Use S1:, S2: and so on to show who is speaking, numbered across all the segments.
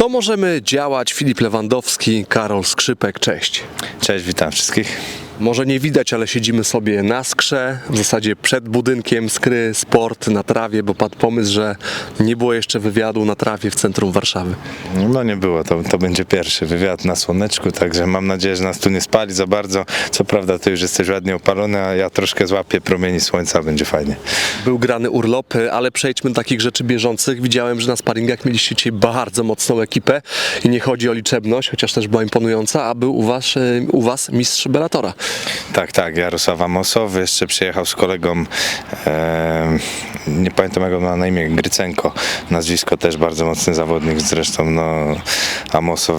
S1: To możemy działać. Filip Lewandowski, Karol Skrzypek, cześć.
S2: Cześć, witam wszystkich.
S1: Może nie widać, ale siedzimy sobie na skrze, w zasadzie przed budynkiem skry sport na trawie, bo padł pomysł, że nie było jeszcze wywiadu na trawie w centrum Warszawy.
S2: No nie było, to, to będzie pierwszy wywiad na słoneczku, także mam nadzieję, że nas tu nie spali za bardzo. Co prawda ty już jesteś ładnie opalony, a ja troszkę złapię promieni słońca, będzie fajnie.
S1: Był grany urlop, ale przejdźmy do takich rzeczy bieżących. Widziałem, że na sparingach mieliście dzisiaj bardzo mocną ekipę i nie chodzi o liczebność, chociaż też była imponująca, a był u was, e, u was mistrz Bellatora.
S2: Tak, tak, Jarosław Amosow jeszcze przyjechał z kolegą, e, nie pamiętam jak ma na imię, Grycenko, nazwisko też bardzo mocny zawodnik, zresztą no Amosow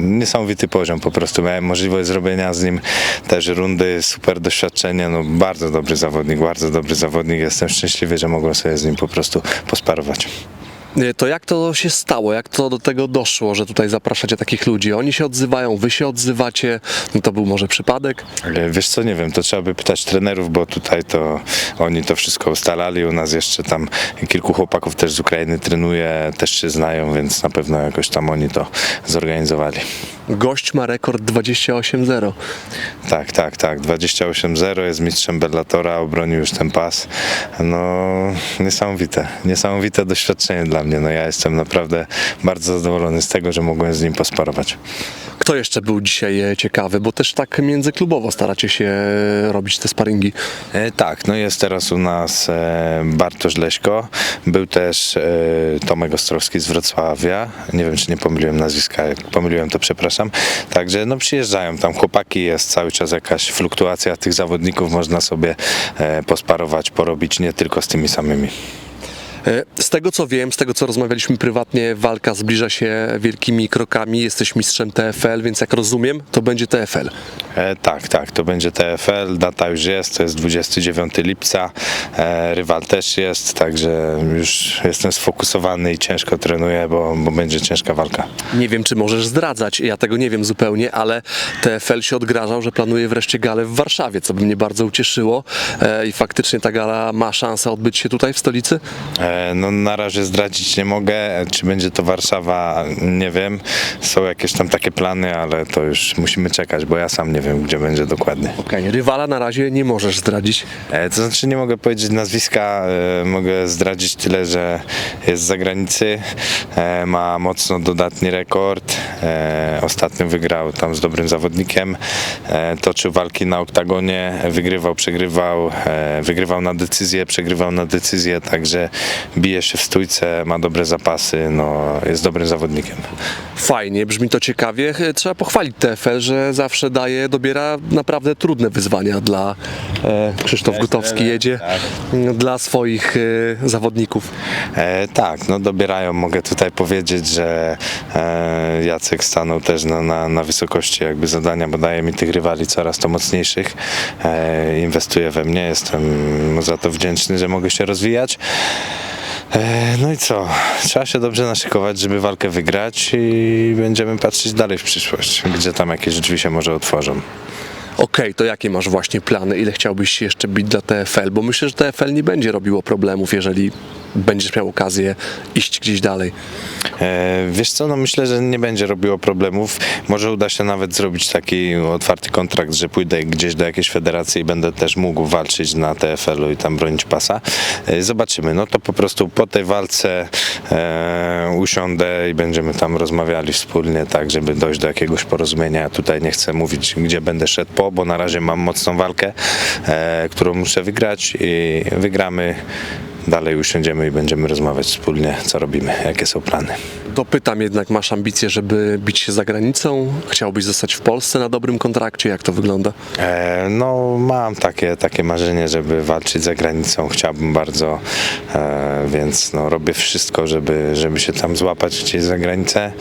S2: niesamowity poziom po prostu, miałem możliwość zrobienia z nim też rundy, super doświadczenie, no bardzo dobry zawodnik, bardzo dobry zawodnik, jestem szczęśliwy, że mogłem sobie z nim po prostu posparować.
S1: E, To jak to się stało? Jak to do tego doszło, że tutaj zapraszacie takich ludzi? Oni się odzywają, wy się odzywacie. No to był może przypadek?
S2: Wiesz co, nie wiem, to trzeba by pytać trenerów, bo tutaj to oni to wszystko ustalali, u nas jeszcze tam kilku chłopaków też z Ukrainy trenuje, też się znają, więc na pewno jakoś tam oni to zorganizowali.
S1: Gość ma rekord 28-0.
S2: Tak, tak, tak, 28-0 jest mistrzem Bellatora, obronił już ten pas, no niesamowite, niesamowite doświadczenie dla mnie, no ja jestem naprawdę bardzo zadowolony z tego, że mogłem z nim posparować.
S1: Kto jeszcze był dzisiaj e, ciekawy? Bo też tak międzyklubowo staracie się e, robić te sparingi.
S2: E, tak, no jest teraz u nas e, Bartosz Leśko, był też e, Tomek Ostrowski z Wrocławia, nie wiem czy nie pomyliłem nazwiska, jak pomyliłem to przepraszam, także no przyjeżdżają tam chłopaki, jest cały czas jakaś fluktuacja tych zawodników, można sobie e, posparować, porobić nie tylko z tymi samymi.
S1: E, Z tego co wiem, z tego co rozmawialiśmy prywatnie, walka zbliża się wielkimi krokami. Jesteś mistrzem TFL, więc jak rozumiem, to będzie TFL.
S2: E, tak, tak, to będzie TFL, data już jest, to jest 29 lipca, e, rywal też jest, także już jestem sfokusowany i ciężko trenuję, bo, bo będzie ciężka walka.
S1: Nie wiem, czy możesz zdradzać, ja tego nie wiem zupełnie, ale TFL się odgrażał, że planuje wreszcie galę w Warszawie, co by mnie bardzo ucieszyło. E, I faktycznie ta gala ma szansę odbyć się tutaj w stolicy?
S2: E, No na razie zdradzić nie mogę, czy będzie to Warszawa, nie wiem. Są jakieś tam takie plany, ale to już musimy czekać, bo ja sam nie wiem, gdzie będzie dokładnie.
S1: Okej, rywala na razie nie możesz zdradzić.
S2: E, To znaczy nie mogę powiedzieć nazwiska, e, mogę zdradzić tyle, że jest z zagranicy, e, ma mocno dodatni rekord, e, ostatnio wygrał tam z dobrym zawodnikiem, e, toczył walki na oktagonie, wygrywał, przegrywał, e, wygrywał na decyzję, przegrywał na decyzję, także bije się w stójce, ma dobre zapasy, no, jest dobrym zawodnikiem.
S1: Fajnie, brzmi to ciekawie. Ch- Trzeba pochwalić TFL, że zawsze daje, dobiera naprawdę trudne wyzwania dla e, Krzysztof Gutowski jedzie dla swoich e, zawodników.
S2: E, tak, no dobierają, mogę tutaj powiedzieć, że e, Jacek stanął też na, na, na wysokości jakby zadania, bo daje mi tych rywali coraz to mocniejszych, e, inwestuje we mnie, jestem mu za to wdzięczny, że mogę się rozwijać. E, no i co, trzeba się dobrze naszykować, żeby walkę wygrać i będziemy patrzeć dalej w przyszłość, gdzie tam jakieś drzwi się może otworzą.
S1: Okej, to jakie masz właśnie plany? Ile chciałbyś jeszcze bić dla TFL? Bo myślę, że TFL nie będzie robiło problemów, jeżeli będziesz miał okazję iść gdzieś dalej.
S2: E, Wiesz co, no myślę, że nie będzie robiło problemów. Może uda się nawet zrobić taki otwarty kontrakt, że pójdę gdzieś do jakiejś federacji i będę też mógł walczyć na TFL-u i tam bronić pasa. E, Zobaczymy. No to po prostu po tej walce e, usiądę i będziemy tam rozmawiali wspólnie, tak, żeby dojść do jakiegoś porozumienia. Ja tutaj nie chcę mówić, gdzie będę szedł po, bo na razie mam mocną walkę, e, którą muszę wygrać i wygramy. Dalej usiądziemy i będziemy rozmawiać wspólnie, co robimy, jakie są plany.
S1: Dopytam jednak, masz ambicje, żeby bić się za granicą? Chciałbyś zostać w Polsce na dobrym kontrakcie? Jak to wygląda?
S2: E, no, mam takie, takie marzenie, żeby walczyć za granicą. Chciałbym bardzo, e, więc no, robię wszystko, żeby, żeby się tam złapać gdzieś za granicę.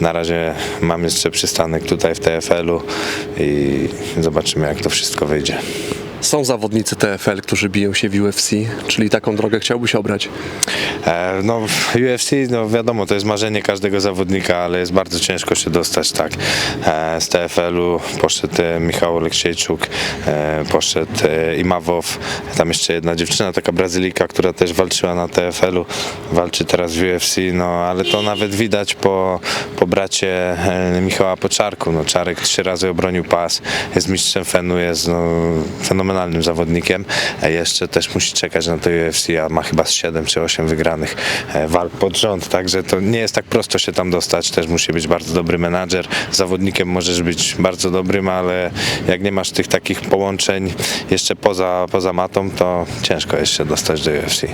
S2: Na razie mam jeszcze przystanek tutaj w TFL-u i zobaczymy, jak to wszystko wyjdzie.
S1: Są zawodnicy TFL, którzy biją się w UFC, czyli taką drogę chciałbyś obrać.
S2: E, No UFC, no wiadomo, to jest marzenie każdego zawodnika, ale jest bardzo ciężko się dostać, tak. E, Z TFL-u poszedł e, Michał Oleksiejczuk, e, poszedł e, Imawow, tam jeszcze jedna dziewczyna, taka Brazylijka, która też walczyła na TFL-u, walczy teraz w UFC, no ale to nawet widać po, po bracie e, Michała Poczarku, no Czarek trzy razy obronił pas, jest mistrzem Fenu, jest no, fenomenalnym zawodnikiem, e, jeszcze też musi czekać na to UFC, a ma chyba z 7 czy 8 wygranych e, walk pod rząd, także to nie jest tak prosto się tam dostać, też musi być bardzo dobry menadżer, zawodnikiem możesz być bardzo dobrym, ale jak nie masz tych takich połączeń jeszcze poza, poza matą, to ciężko jest się dostać do UFC.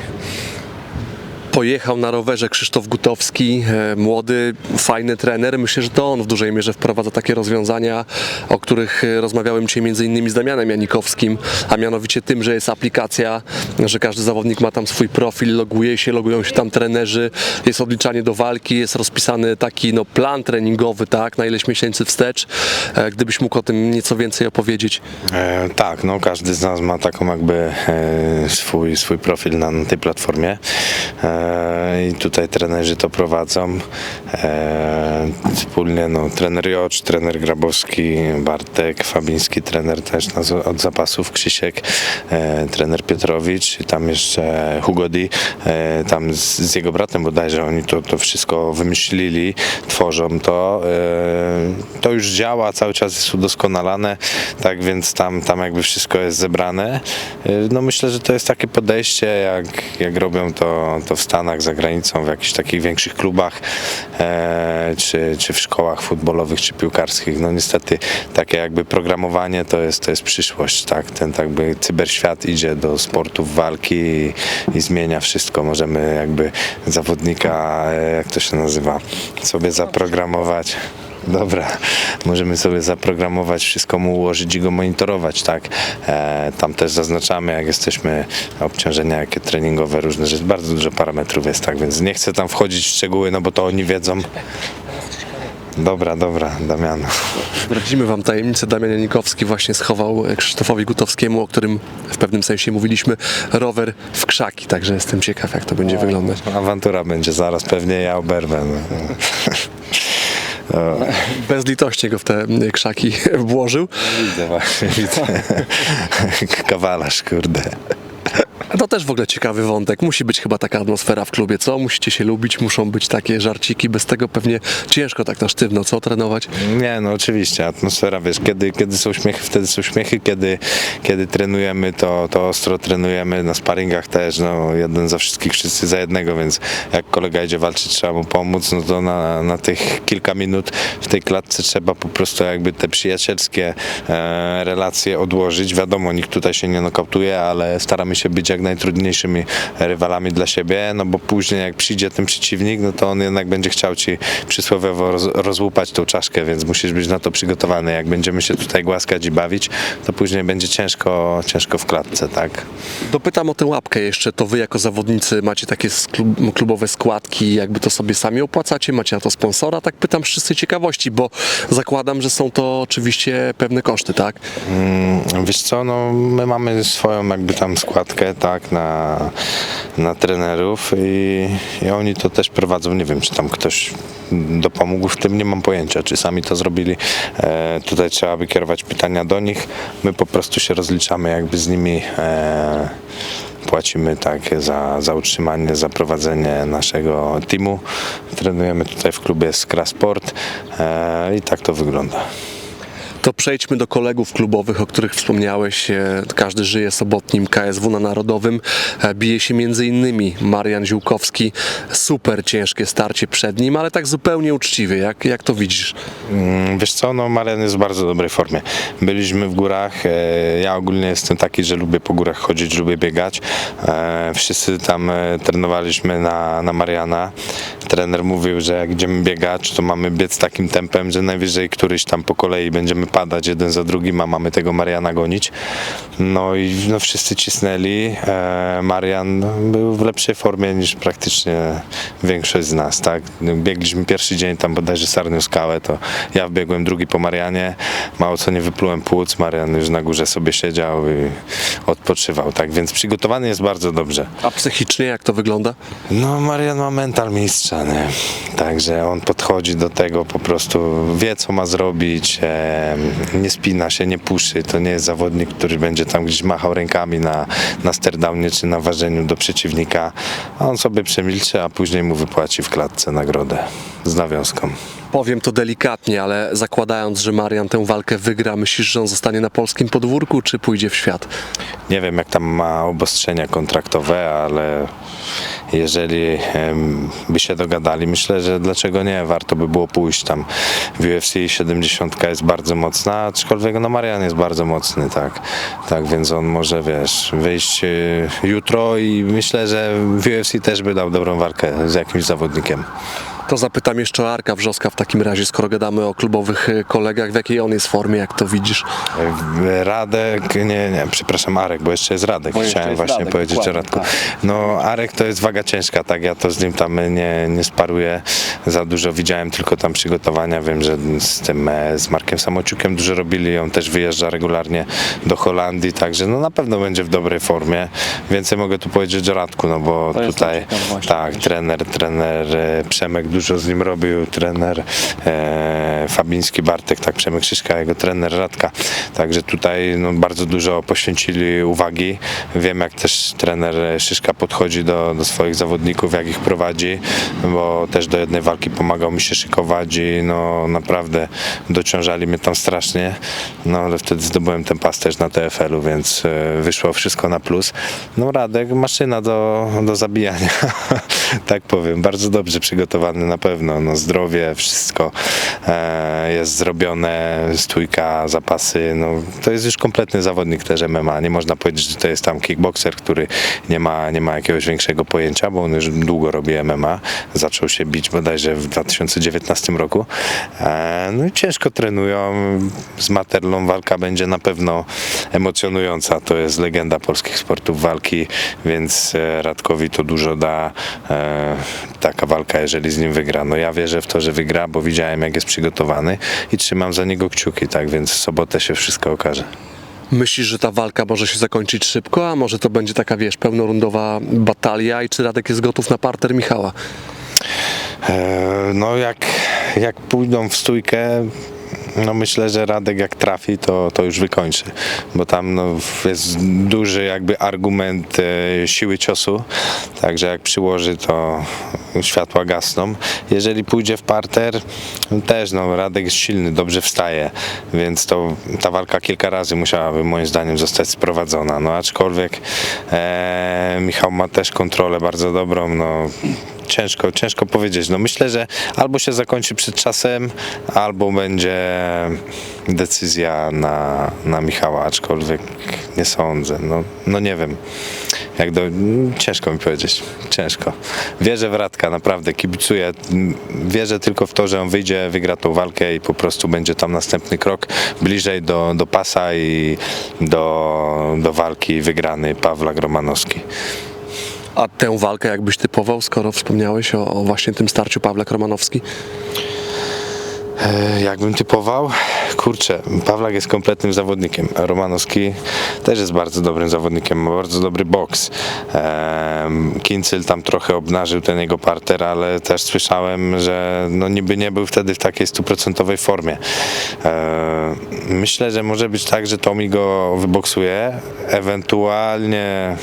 S1: Pojechał na rowerze Krzysztof Gutowski, e, młody, fajny trener. Myślę, że to on w dużej mierze wprowadza takie rozwiązania, o których e, rozmawiałem dzisiaj między innymi z Damianem Janikowskim, a mianowicie tym, że jest aplikacja, że każdy zawodnik ma tam swój profil, loguje się, logują się tam trenerzy, jest odliczanie do walki, jest rozpisany taki no, plan treningowy, tak, na ileś miesięcy wstecz. E, Gdybyś mógł o tym nieco więcej opowiedzieć.
S2: E, tak, no każdy z nas ma taką jakby e, swój, swój profil na, na tej platformie e, i tutaj trenerzy to prowadzą. E, wspólnie no, trener Jocz, trener Grabowski, Bartek, Fabiński, trener też od zapasów, Krzysiek, e, trener Piotrowicz i tam jeszcze Hugo Di, e, tam z, z jego bratem bodajże oni to, to wszystko wymyślili, tworzą to. E, to już działa, cały czas jest udoskonalane, tak więc tam, tam jakby wszystko jest zebrane. E, No myślę, że to jest takie podejście, jak, jak robią to, to w Stanach, za granicą, w jakichś takich większych klubach, e, czy, czy w szkołach futbolowych, czy piłkarskich. No niestety takie jakby programowanie to jest, to jest przyszłość, tak? Ten jakby cyberświat idzie do sportów walki i, i zmienia wszystko. Możemy jakby zawodnika, e, jak to się nazywa, sobie zaprogramować. Dobra, możemy sobie zaprogramować, wszystko mu ułożyć i go monitorować, tak? E, tam też zaznaczamy, jak jesteśmy, obciążenia jakie treningowe, różne rzeczy, bardzo dużo parametrów jest, tak? Więc nie chcę tam wchodzić w szczegóły, no bo to oni wiedzą. Dobra, dobra, Damian.
S1: Zdradzimy Wam tajemnicę. Damian Janikowski właśnie schował Krzysztofowi Gutowskiemu, o którym w pewnym sensie mówiliśmy, rower w krzaki. Także jestem ciekaw, jak to będzie wyglądać.
S2: Awantura będzie zaraz, pewnie ja oberwę. No.
S1: Bezlitośnie go w te krzaki włożył.
S2: Widzę właśnie, widzę. Kawalarz, kurde.
S1: To też w ogóle ciekawy wątek. Musi być chyba taka atmosfera w klubie, co? Musicie się lubić, muszą być takie żarciki. Bez tego pewnie ciężko tak na sztywno, co? Trenować?
S2: Nie, no oczywiście, atmosfera, wiesz, kiedy, kiedy są śmiechy, wtedy są śmiechy, kiedy, kiedy trenujemy, to, to ostro trenujemy, na sparingach też, no jeden za wszystkich, wszyscy za jednego, więc jak kolega idzie walczyć, trzeba mu pomóc, no to na, na tych kilka minut w tej klatce trzeba po prostu jakby te przyjacielskie e, relacje odłożyć, wiadomo, nikt tutaj się nie nokautuje, ale staramy się być jak najtrudniejszymi rywalami dla siebie, no bo później jak przyjdzie ten przeciwnik, no to on jednak będzie chciał ci przysłowiowo roz, rozłupać tą czaszkę, więc musisz być na to przygotowany. Jak będziemy się tutaj głaskać i bawić, to później będzie ciężko, ciężko w klatce, tak?
S1: Dopytam o tę łapkę jeszcze. To wy jako zawodnicy macie takie klubowe składki, jakby to sobie sami opłacacie? Macie na to sponsora? Tak pytam z czystej ciekawości, bo zakładam, że są to oczywiście pewne koszty, tak?
S2: Mm, Wiesz co, no my mamy swoją jakby tam składkę, tak, na, na trenerów i, i oni to też prowadzą, nie wiem, czy tam ktoś dopomógł w tym, nie mam pojęcia, czy sami to zrobili. E, tutaj trzeba by kierować pytania do nich, my po prostu się rozliczamy jakby z nimi e, płacimy tak za, za utrzymanie, za prowadzenie naszego teamu. Trenujemy tutaj w klubie Skra Sport e, i tak to wygląda.
S1: To przejdźmy do kolegów klubowych, o których wspomniałeś. E, Każdy żyje sobotnim KSW na Narodowym. E, Bije się między innymi Marian Ziółkowski. Super ciężkie starcie przed nim, ale tak zupełnie uczciwie. Jak, jak to widzisz?
S2: Mm, Wiesz co, no Marian jest w bardzo dobrej formie. Byliśmy w górach, e, ja ogólnie jestem taki, że lubię po górach chodzić, lubię biegać. Wszyscy tam trenowaliśmy na, na Mariana. Trener mówił, że jak idziemy biegać, to mamy biec takim tempem, że najwyżej któryś tam po kolei będziemy padać jeden za drugim, a mamy tego Mariana gonić. No i no, wszyscy cisnęli. E, Marian był w lepszej formie niż praktycznie większość z nas, tak? Biegliśmy pierwszy dzień tam bodajże Sarnią Skałę, to ja wbiegłem drugi po Marianie, mało co nie wyplułem płuc, Marian już na górze sobie siedział i odpoczywał, tak? Więc przygotowany jest bardzo dobrze.
S1: A psychicznie jak to wygląda?
S2: No, Marian ma mental mistrza, nie? Także on podchodzi do tego po prostu, wie co ma zrobić, e, nie spina się, nie puszy. To nie jest zawodnik, który będzie tam gdzieś machał rękami na, na sterdownie czy na ważeniu do przeciwnika. A on sobie przemilczy, a później mu wypłaci w klatce nagrodę z nawiązką.
S1: Powiem to delikatnie, ale zakładając, że Marian tę walkę wygra, myślisz, że on zostanie na polskim podwórku, czy pójdzie w świat?
S2: Nie wiem, jak tam ma obostrzenia kontraktowe, ale jeżeli by się dogadali, myślę, że dlaczego nie, warto by było pójść tam. W UFC 70 jest bardzo mocna, aczkolwiek no Marian jest bardzo mocny, tak. Tak, więc on może, wiesz, wyjść e, jutro i myślę, że w UFC też by dał dobrą walkę z jakimś zawodnikiem.
S1: To zapytam jeszcze o Arka Wrzoska w takim razie, skoro gadamy o klubowych y, kolegach, w jakiej on jest formie, jak to widzisz?
S2: E, Radek, nie, nie, przepraszam, Arek, bo jeszcze jest Radek.
S3: Bo
S2: Chciałem
S3: jest
S2: właśnie
S3: Radek,
S2: powiedzieć o Radku.
S3: tak.
S2: No, Arek to jest waga ciężka, tak, ja to z nim tam nie, nie sparuję za dużo, widziałem tylko tam przygotowania, wiem, że z tym, e, z Markiem Samociukiem dużo robili, on też wyjeżdża regularnie do Holandii, także no na pewno będzie w dobrej formie. Więcej mogę tu powiedzieć o Radku, no bo
S3: To
S2: tutaj, tak, trener, trener e, Przemek dużo z nim robił, trener e, Fabiński Bartek, tak, Przemek Krzyżka, jego trener Radka. Także tutaj no, bardzo dużo poświęcili uwagi. Wiem, jak też trener Szyszka podchodzi do, do swoich zawodników, jak ich prowadzi, bo też do jednej walki pomagał mi się szykować i no naprawdę dociążali mnie tam strasznie. No ale wtedy zdobyłem ten pas też na TFL-u, więc e, wyszło wszystko na plus. No Radek, maszyna do, do zabijania, tak powiem. Bardzo dobrze przygotowany na pewno. No, zdrowie, wszystko e, jest zrobione, stójka, zapasy. No, to jest już kompletny zawodnik też MMA. Nie można powiedzieć, że to jest tam kickboxer, który nie ma, nie ma jakiegoś większego pojęcia, bo on już długo robi MMA. Zaczął się bić bodajże w 2019 roku. E, no i ciężko trenują. Z Materlą walka będzie na pewno emocjonująca. To jest legenda polskich sportów walki, więc e, Radkowi to dużo da taka walka, jeżeli z nim wygra. No ja wierzę w to, że wygra, bo widziałem jak jest przygotowany i trzymam za niego kciuki, tak więc w sobotę się wszystko okaże.
S1: Myślisz, że ta walka może się zakończyć szybko, a może to będzie taka, wiesz, pełnorundowa batalia i czy Radek jest gotów na parter Michała?
S2: E, No jak, jak pójdą w stójkę, no myślę, że Radek jak trafi, to, to już wykończy, bo tam no, jest duży jakby argument e, siły ciosu, także jak przyłoży, to światła gasną. Jeżeli pójdzie w parter, też no, Radek jest silny, dobrze wstaje, więc to ta walka kilka razy musiałaby moim zdaniem zostać sprowadzona, no aczkolwiek e, Michał ma też kontrolę bardzo dobrą, no Ciężko, ciężko powiedzieć. No myślę, że albo się zakończy przed czasem, albo będzie decyzja na, na Michała, aczkolwiek nie sądzę. No, no nie wiem. Jak do, ciężko mi powiedzieć. Ciężko. Wierzę w Radka, naprawdę kibicuję. Wierzę tylko w to, że on wyjdzie, wygra tą walkę i po prostu będzie tam następny krok bliżej do, do pasa i do, do walki wygrany Pawlak Romanowski.
S1: A tę walkę jakbyś typował, skoro wspomniałeś o, o właśnie tym starciu Pawlak Romanowski?
S2: E, Jakbym typował? Kurczę, Pawlak jest kompletnym zawodnikiem. Romanowski też jest bardzo dobrym zawodnikiem, ma bardzo dobry boks. Em, Kincel tam trochę obnażył ten jego parter, ale też słyszałem, że no niby nie był wtedy w takiej stuprocentowej formie. E, Myślę, że może być tak, że Tomi go wyboksuje, ewentualnie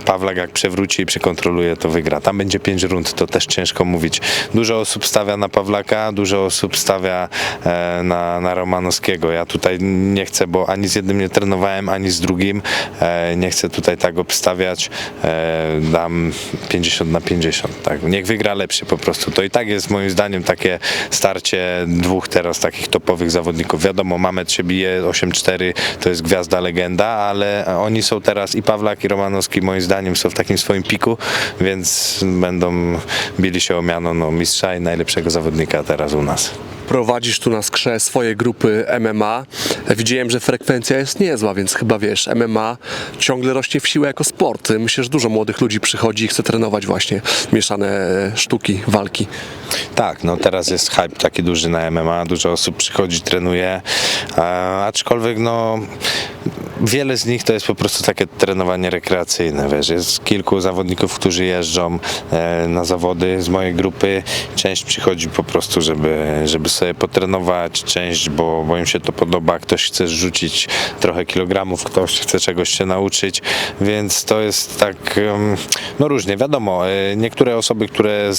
S2: Pawlak jak przewróci i przekontroluje, to wygra. Tam będzie pięć rund, to też ciężko mówić. Dużo osób stawia na Pawlaka, dużo osób stawia e, na, na Romanowskiego. Ja tutaj nie chcę, bo ani z jednym nie trenowałem, ani z drugim. E, nie chcę tutaj tak obstawiać. E, dam 50 na 50. Tak. Niech wygra lepszy po prostu. To i tak jest moim zdaniem takie starcie dwóch teraz takich topowych zawodników. Wiadomo, Mamet się bije 8-4, to jest gwiazda, legenda, ale oni są teraz i Pawlak i Romanowski moim zdaniem są w takim swoim piku, więc będą bili się o miano no, mistrza i najlepszego zawodnika teraz u nas.
S1: Prowadzisz tu na skrze swoje grupy MMA. Widziałem, że frekwencja jest niezła, więc chyba wiesz, MMA ciągle rośnie w siłę jako sport. Myślę, że dużo młodych ludzi przychodzi i chce trenować właśnie mieszane e, sztuki, walki.
S2: Tak, no teraz jest hype taki duży na MMA, dużo osób przychodzi, trenuje, a, aczkolwiek no wiele z nich to jest po prostu takie trenowanie rekreacyjne, wiesz, jest kilku zawodników, którzy jeżdżą e, na zawody z mojej grupy, część przychodzi po prostu, żeby, żeby sobie potrenować, część, bo, bo im się to podoba, ktoś chce rzucić trochę kilogramów, ktoś chce czegoś się nauczyć, więc to jest tak, no różnie, wiadomo, e, niektóre osoby, które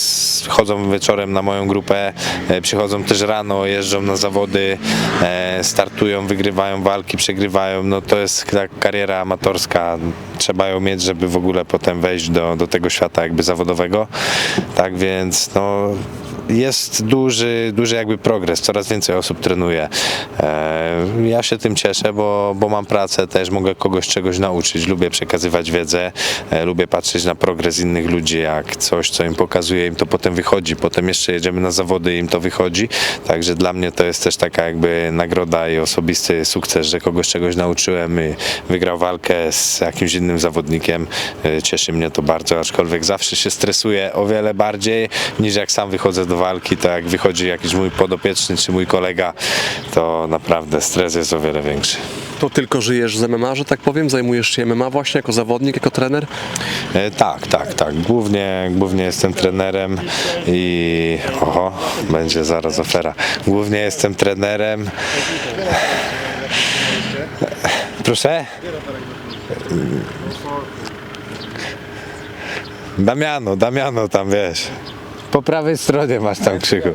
S2: chodzą wieczorem na moją grupę, e, przychodzą też rano, jeżdżą na zawody, e, startują, wygrywają walki, przegrywają, no to jest tak kariera amatorska, trzeba ją mieć, żeby w ogóle potem wejść do, do tego świata jakby zawodowego, tak więc no jest duży, duży jakby progres, coraz więcej osób trenuje. E, Ja się tym cieszę, bo, bo mam pracę też, mogę kogoś czegoś nauczyć, lubię przekazywać wiedzę, e, lubię patrzeć na progres innych ludzi, jak coś, co im pokazuje, im to potem wychodzi, potem jeszcze jedziemy na zawody i im to wychodzi, także dla mnie to jest też taka jakby nagroda i osobisty sukces, że kogoś czegoś nauczyłem i wygrał walkę z jakimś innym zawodnikiem, E, cieszy mnie to bardzo, aczkolwiek zawsze się stresuję o wiele bardziej niż jak sam wychodzę do walki, to jak wychodzi jakiś mój podopieczny czy mój kolega, to naprawdę stres jest o wiele większy.
S1: To tylko żyjesz z MMA, że tak powiem? Zajmujesz się MMA właśnie jako zawodnik, jako trener?
S2: E, Tak, tak, tak. Głównie, głównie jestem trenerem i oho, będzie zaraz ofera. Głównie jestem trenerem. Proszę? Damiano, Damiano tam wiesz. Po prawej stronie masz tam krzyku.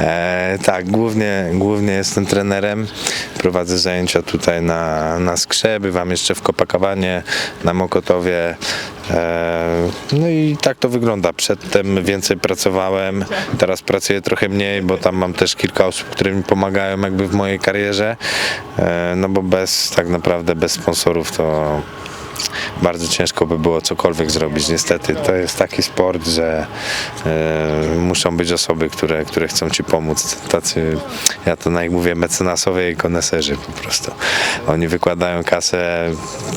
S2: E, tak, głównie, głównie jestem trenerem. Prowadzę zajęcia tutaj na, na Skrze, bywam jeszcze w Kopakabanie, na Mokotowie. E, no i tak to wygląda. Przedtem więcej pracowałem, teraz pracuję trochę mniej, bo tam mam też kilka osób, które mi pomagają jakby w mojej karierze. E, no bo bez, tak naprawdę bez sponsorów to bardzo ciężko by było cokolwiek zrobić. Niestety to jest taki sport, że e, muszą być osoby, które, które chcą ci pomóc. Tacy, ja to na mówię, mecenasowie i koneserzy po prostu. Oni wykładają kasę.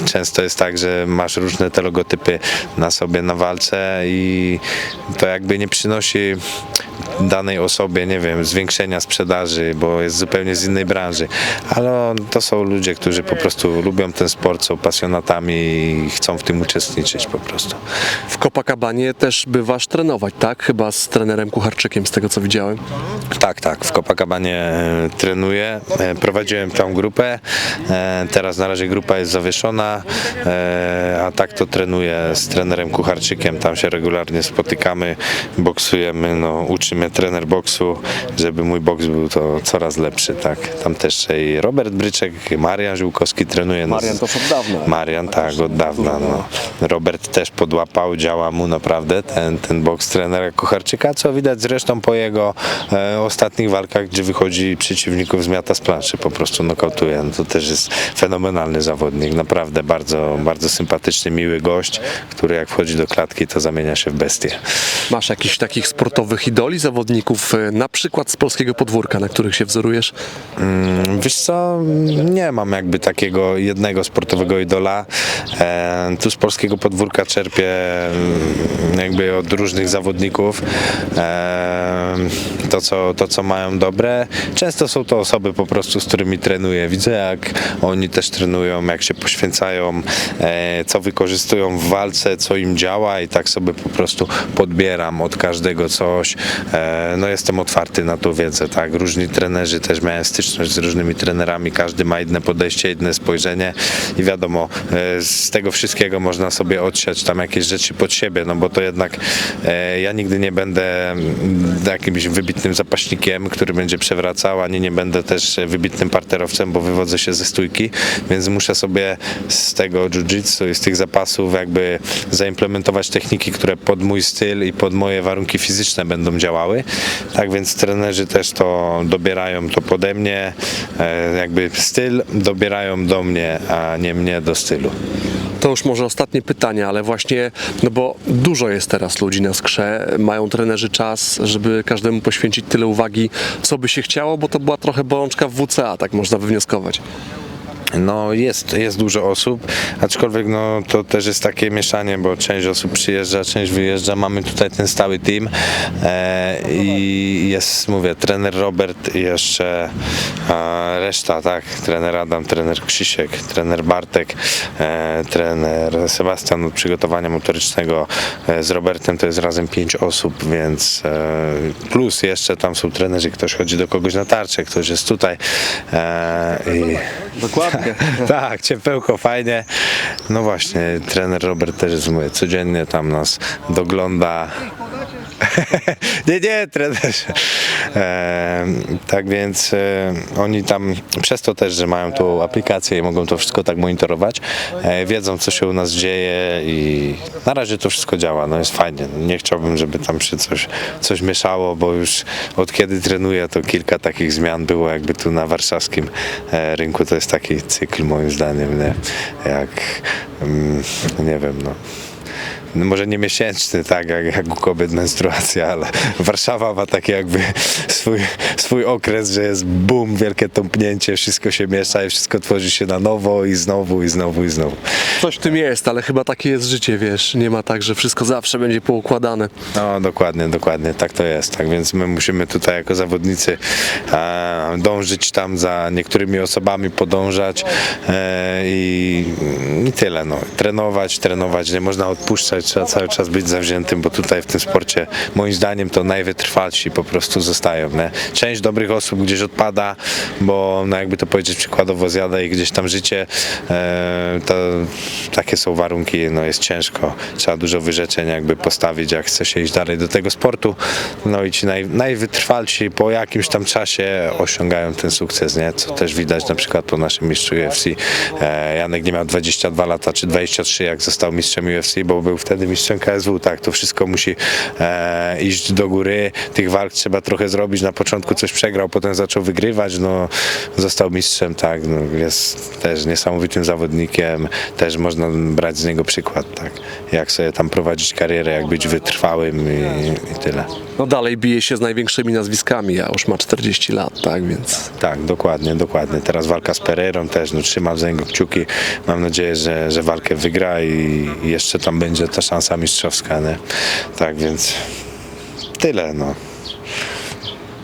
S2: Często jest tak, że masz różne te logotypy na sobie na walce i to jakby nie przynosi danej osobie, nie wiem, zwiększenia sprzedaży, bo jest zupełnie z innej branży. Ale to są ludzie, którzy po prostu lubią ten sport, są pasjonatami i chcą w tym uczestniczyć po prostu.
S1: W Copacabanie też bywasz trenować, tak? Chyba z trenerem Kucharczykiem, z tego co widziałem.
S2: Tak, tak, w Copacabanie e, trenuję, e, prowadziłem tą grupę, e, teraz na razie grupa jest zawieszona, a tak to trenuję z trenerem Kucharczykiem, tam się regularnie spotykamy, boksujemy, no, uczy mnie trener boksu, żeby mój boks był to coraz lepszy, tak, tam też i Robert Bryczek, Marian Żółkowski trenuje. no,
S1: Marian to już od dawna.
S2: Marian, tak, od dawna. No. Robert też podłapał, działa mu naprawdę ten, ten boks trenera Kucharczyka, co widać zresztą po jego e, ostatnich walkach, gdzie wychodzi przeciwników, zmiata z planszy, po prostu nokautuje. No, to też jest fenomenalny zawodnik, naprawdę bardzo, bardzo sympatyczny, miły gość, który jak wchodzi do klatki, to zamienia się w bestię.
S1: Masz jakichś takich sportowych idoli, zawodników, e, na przykład z polskiego podwórka, na których się wzorujesz?
S2: Mm, Wiesz co, nie mam jakby takiego jednego sportowego idola. E, tu z polskiego podwórka czerpię mm, jakby od różnych zawodników e, to, co, to, co mają dobre. Często są to osoby po prostu, z którymi trenuję. Widzę, jak oni też trenują, jak się poświęcają, e, co wykorzystują w walce, co im działa i tak sobie po prostu podbieram od każdego coś. No jestem otwarty na tą wiedzę, tak. Różni trenerzy też miałem styczność z różnymi trenerami, każdy ma inne podejście, inne spojrzenie i wiadomo, e, z tego wszystkiego można sobie odsiać tam jakieś rzeczy pod siebie, no bo to jednak e, ja nigdy nie będę mm, jakimś wybitnym zapaśnikiem, który będzie przewracał, ani nie będę też wybitnym parterowcem, bo wywodzę się ze stójki, więc muszę sobie z tego jiu-jitsu i z tych zapasów jakby zaimplementować techniki, które pod mój styl i pod moje warunki fizyczne będą działały. Tak więc trenerzy też to dobierają to pode mnie, e, jakby styl dobierają do mnie, a nie mnie do stylu.
S1: To już może ostatnie pytanie, ale właśnie, no bo dużo jest teraz ludzi na skrze, mają trenerzy czas, żeby każdemu poświęcić tyle uwagi, co by się chciało, bo to była trochę bolączka w WCA, tak można wywnioskować.
S2: No jest, jest dużo osób, aczkolwiek no, to też jest takie mieszanie, bo część osób przyjeżdża, część wyjeżdża. Mamy tutaj ten stały team e, i jest, mówię, trener Robert i jeszcze e, reszta, tak, trener Adam, trener Krzysiek, trener Bartek, e, trener Sebastian od przygotowania motorycznego e, z Robertem to jest razem pięć osób, więc e, plus jeszcze tam są trenerzy, ktoś chodzi do kogoś na tarczę, ktoś jest tutaj e, i
S1: Dokładnie.
S2: tak, ciepełko, fajnie. No właśnie, trener Robert też jest, codziennie tam nas dogląda. nie, nie, trenerze. E, tak więc e, oni tam, przez to też, że mają tą aplikację i mogą to wszystko tak monitorować, e, wiedzą, co się u nas dzieje i na razie to wszystko działa, no jest fajnie. Nie chciałbym, żeby tam się coś, coś mieszało, bo już od kiedy trenuję, to kilka takich zmian było jakby tu na warszawskim e, rynku. To jest taki cykl moim zdaniem, nie? jak mm, nie wiem, no może nie miesięczny, tak, jak, jak u kobiet menstruacja, ale Warszawa ma taki jakby swój, swój okres, że jest boom, wielkie tąpnięcie, wszystko się miesza i wszystko tworzy się na nowo i znowu, i znowu, i znowu.
S1: Coś w tym jest, ale chyba takie jest życie, wiesz, nie ma tak, że wszystko zawsze będzie poukładane.
S2: No dokładnie, dokładnie, tak to jest. Tak więc my musimy tutaj jako zawodnicy e, dążyć tam za niektórymi osobami, podążać e, i, i tyle. No. Trenować, trenować, nie można odpuszczać, trzeba cały czas być zawziętym, bo tutaj w tym sporcie moim zdaniem to najwytrwalsi po prostu zostają. Nie? Część dobrych osób gdzieś odpada, bo no jakby to powiedzieć przykładowo zjada ich gdzieś tam życie, e, to takie są warunki, no jest ciężko, trzeba dużo wyrzeczeń jakby postawić, jak chce się iść dalej do tego sportu, no i ci naj, najwytrwalsi po jakimś tam czasie osiągają ten sukces, nie? co też widać na przykład po naszym mistrzu UFC. E, Janek nie miał 22 lata czy 23 jak został mistrzem UFC, bo był wtedy mistrzem KSW, tak, to wszystko musi e, iść do góry, tych walk trzeba trochę zrobić, na początku coś przegrał, potem zaczął wygrywać, no został mistrzem, tak, no, jest też niesamowitym zawodnikiem, też można brać z niego przykład, tak, jak sobie tam prowadzić karierę, jak być wytrwałym i, i tyle.
S1: No dalej bije się z największymi nazwiskami, a już ma 40 lat, tak, więc...
S2: Tak, dokładnie, dokładnie. Teraz walka z Pereirą też, no trzymam za niego kciuki. Mam nadzieję, że, że walkę wygra i i jeszcze tam będzie ta szansa mistrzowska, nie? Tak więc tyle, no.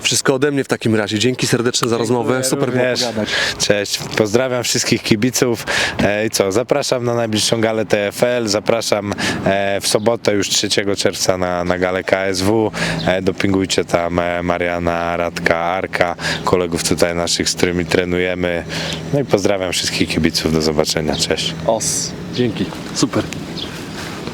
S1: Wszystko ode mnie w takim razie. Dzięki serdeczne za rozmowę. Super było
S2: Również.
S1: pogadać.
S2: Cześć, pozdrawiam wszystkich kibiców E, i co, zapraszam na najbliższą galę TFL, zapraszam e, w sobotę już 3 czerwca na, na galę KSW, E, dopingujcie tam e, Mariana, Radka, Arka, kolegów tutaj naszych, z którymi trenujemy, no i pozdrawiam wszystkich kibiców, do zobaczenia, cześć.
S1: Os. Dzięki. Super.